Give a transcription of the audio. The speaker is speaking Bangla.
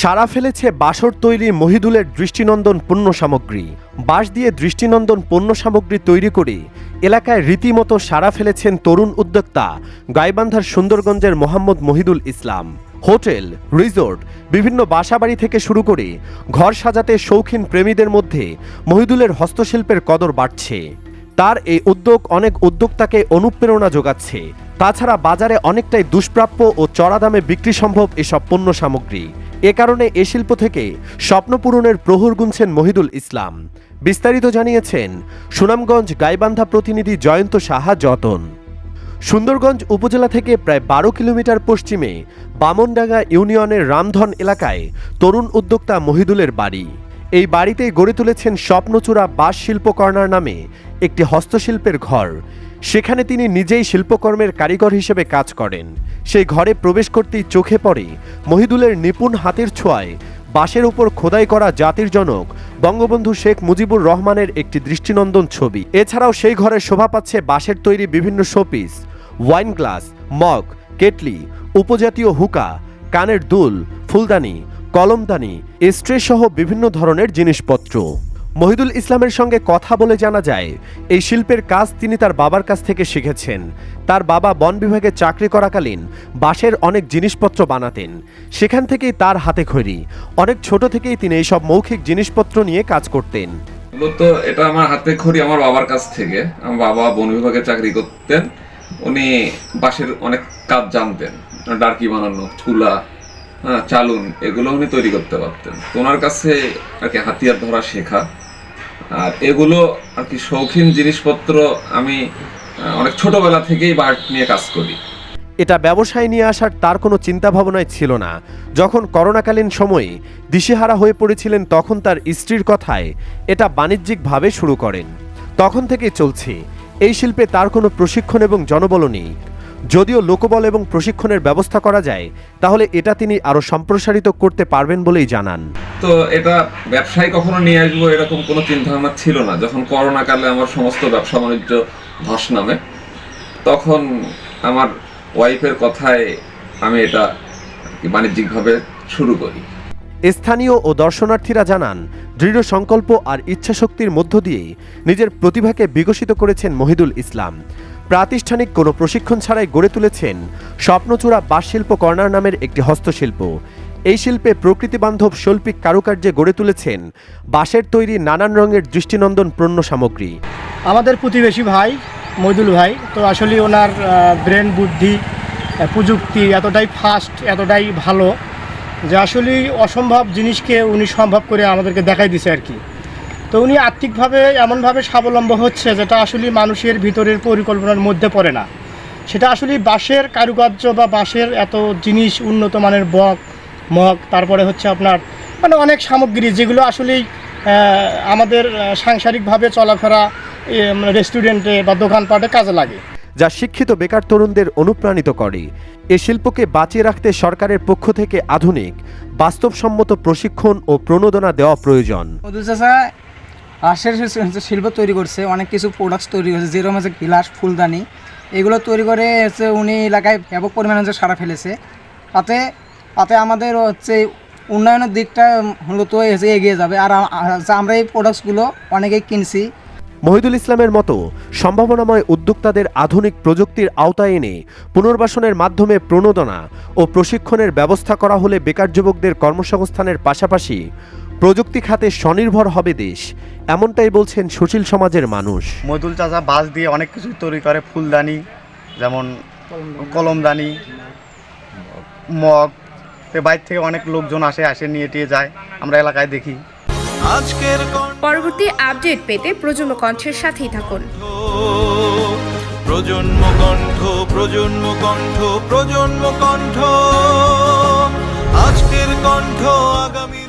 সারা ফেলেছে বাসর তৈরি মহিদুলের দৃষ্টিনন্দন পণ্য সামগ্রী। বাঁশ দিয়ে দৃষ্টিনন্দন পণ্য সামগ্রী তৈরি করে এলাকায় রীতিমতো সারা ফেলেছেন তরুণ উদ্যোক্তা গাইবান্ধার সুন্দরগঞ্জের মোহাম্মদ মহিদুল ইসলাম। হোটেল, রিসোর্ট, বিভিন্ন বাসাবাড়ি থেকে শুরু করে ঘর সাজাতে শৌখিন প্রেমীদের মধ্যে মহিদুলের হস্তশিল্পের কদর বাড়ছে। তার এই উদ্যোগ অনেক উদ্যোক্তাকে অনুপ্রেরণা যোগাচ্ছে। তাছাড়া বাজারে অনেকটাই দুষ্প্রাপ্য ও চড়া দামে বিক্রি সম্ভব এসব পণ্য সামগ্রী। এ কারণে এ শিল্প থেকে স্বপ্ন পূরণের প্রহর গুনছেন মহিদুল ইসলাম। বিস্তারিত জানিয়েছেন সুনামগঞ্জ গাইবান্ধা প্রতিনিধি জয়ন্ত সাহা যতন। সুন্দরগঞ্জ উপজেলা থেকে প্রায় বারো কিলোমিটার পশ্চিমে বামনডাঙ্গা ইউনিয়নের রামধন এলাকায় তরুণ উদ্যোক্তা মহিদুলের বাড়ি। এই বাড়িতেই গড়ে তুলেছেন স্বপ্নচূড়া বাঁশ শিল্পকর্ণার নামে একটি হস্তশিল্পের ঘর। সেখানে তিনি নিজেই শিল্পকর্মের কারিগর হিসেবে কাজ করেন। সেই ঘরে প্রবেশ করতেই চোখে পড়ে মহিদুলের নিপুণ হাতের ছোঁয়ায় বাঁশের উপর খোদাই করা জাতির জনক বঙ্গবন্ধু শেখ মুজিবুর রহমানের একটি দৃষ্টিনন্দন ছবি। এছাড়াও সেই ঘরে শোভা পাচ্ছে বাঁশের তৈরি বিভিন্ন showpiece, wine glass, mug, kettle, উপজাতীয় হুকা, কানের দুল, ফুলদানি কলমদানি স্ট্রে সহ বিভিন্ন ধরনের জিনিসপত্র। মহিদুল ইসলামের সঙ্গে কথা বলে জানা যায়, এই শিল্পের কাজ তিনি তার বাবার কাছ থেকে শিখেছেন। তার বাবা বন বিভাগে চাকরি করাকালীন বাঁশের অনেক জিনিসপত্র বানাতেন। সেখান থেকেই তার হাতে খড়ি। অনেক ছোট থেকেই তিনি এইসব মৌখিক জিনিসপত্র নিয়ে কাজ করতেন। মূলত এটা আমার হাতে খড়ি আমার বাবার কাছ থেকে। আমার বাবা বন বিভাগে চাকরি করতেন। উনি বাঁশের অনেক কাজ জানতেন। ডার্কি বানানো চুলা চালুন, এগুলো উনি তৈরি করতে পারতেন। ওনার কাছে আর কি হাতিয়ার ধরা শেখা। আর এগুলো আর কি শৌখিন জিনিসপত্র আমি অনেক ছোটবেলা থেকেই বাঁশ নিয়ে কাজ করি। এটা ব্যবসায় নিয়ে আসার তার কোনো চিন্তা ভাবনায় ছিল না। যখন করোনাকালীন সময়ে দিশেহারা হয়ে পড়েছিলেন তখন তার স্ত্রীর কথায় এটা বাণিজ্যিকভাবে শুরু করেন। তখন থেকেই চলছে। এই শিল্পে তার কোনো প্রশিক্ষণ এবং জনবল নেই। যদিও লোকবল এবং প্রশিক্ষণের ব্যবস্থা করা যায় তাহলে এটা তিনি আরও সম্প্রসারিত করতে পারবেন বলেই জানান। তো এটা ব্যবসায় কখনো নিয়ে আসব এরকম কোনো চিন্তা ভাবনা ছিল না। যখন করোনা কালে আমার সমস্ত ব্যবসা বাণিজ্য ধস নামে তখন আমার ওয়াইফের কথায় আমি এটা বাণিজ্যিকভাবে শুরু করি। স্থানীয় ও দর্শনার্থীরা জানান দৃঢ় সংকল্প আর ইচ্ছাশক্তির মধ্য দিয়ে নিজের প্রতিভাকে বিকশিত করেছেন মহিদুল ইসলাম। প্রাতিষ্ঠানিক কোনো প্রশিক্ষণ ছাড়াই গড়ে তুলেছেন স্বপ্নচূড়া বাঁশ শিল্প কর্নার নামের একটি হস্তশিল্প। এই শিল্পে প্রকৃতিবান্ধব শৈল্পিক কারুকার্যে গড়ে তুলেছেন বাঁশের তৈরি নানান রঙের দৃষ্টিনন্দন পণ্য সামগ্রী। আমাদের প্রতিবেশী ভাই, মইদুল ভাই, তো আসলে ওনার ব্রেন বুদ্ধি প্রযুক্তি এতটাই ফাস্ট এতটাই ভালো যে আসলে অসম্ভব জিনিসকে উনি সম্ভব করে আমাদেরকে দেখাই দিছে আর কি। তো উনি আর্থিকভাবে এমনভাবে স্বাবলম্ব হচ্ছে যেটা আসলে মানুষের ভিতরের পরিকল্পনার মধ্যে পড়ে না। সেটা আসলে বাঁশের কারুকার্য বা বাঁশের এত জিনিস উন্নত মানের বক মগ তারপরে হচ্ছে আপনার মানে অনেক সামগ্রী যেগুলো আসলেই আমাদের সাংসারিকভাবে চলাফেরা রেস্টুরেন্টে বা দোকানপাটে কাজে লাগে। যা শিক্ষিত বেকার তরুণদের অনুপ্রাণিত করে। এ শিল্পকে বাঁচিয়ে রাখতে সরকারের পক্ষ থেকে আধুনিক বাস্তবসম্মত প্রশিক্ষণ ও প্রণোদনা দেওয়া প্রয়োজন। হচ্ছে শিল্প তৈরি করছে, অনেক কিছু প্রোডাক্টস তৈরি করছে, যেরকম হচ্ছে গিলাস, ফুলদানি, এগুলো তৈরি করে হচ্ছে উনি এলাকায় ব্যাপক পরিমাণে হচ্ছে সারা ফেলেছে। তাতে তাতে আমাদের হচ্ছে উন্নয়নের দিকটা মূলত হচ্ছে এগিয়ে যাবে। আর আমরা এই প্রোডাক্টসগুলো অনেকেই কিনছি। মহিদুল ইসলামের মতো সম্ভাবনাময় উদ্যোক্তাদের আধুনিক প্রযুক্তির আওতায় এনে পুনর্বাসনের মাধ্যমে প্রণোদনা ও প্রশিক্ষণের ব্যবস্থা করা হলে বেকার যুবকদের কর্মসংস্থানের পাশাপাশি প্রযুক্তি খাতে স্বনির্ভর হবে দেশ এমনটাই বলছেন সুশীল সমাজের মানুষ। মধুল চাচা বাঁশ দিয়ে অনেক কিছু তৈরি করে ফুলদানি যেমন কলমদানি মগ তো বাইরে থেকে অনেক লোকজন আসে আসে নিয়ে টিয়ে যায় আমরা এলাকায় দেখি। আজকের পরবর্তী আপডেট পেতে প্রজন্ম কণ্ঠের সাথেই থাকুন। প্রজন্ম কণ্ঠ প্রজন্ম কণ্ঠ প্রজন্ম কণ্ঠ। আজকের কণ্ঠ আগামীর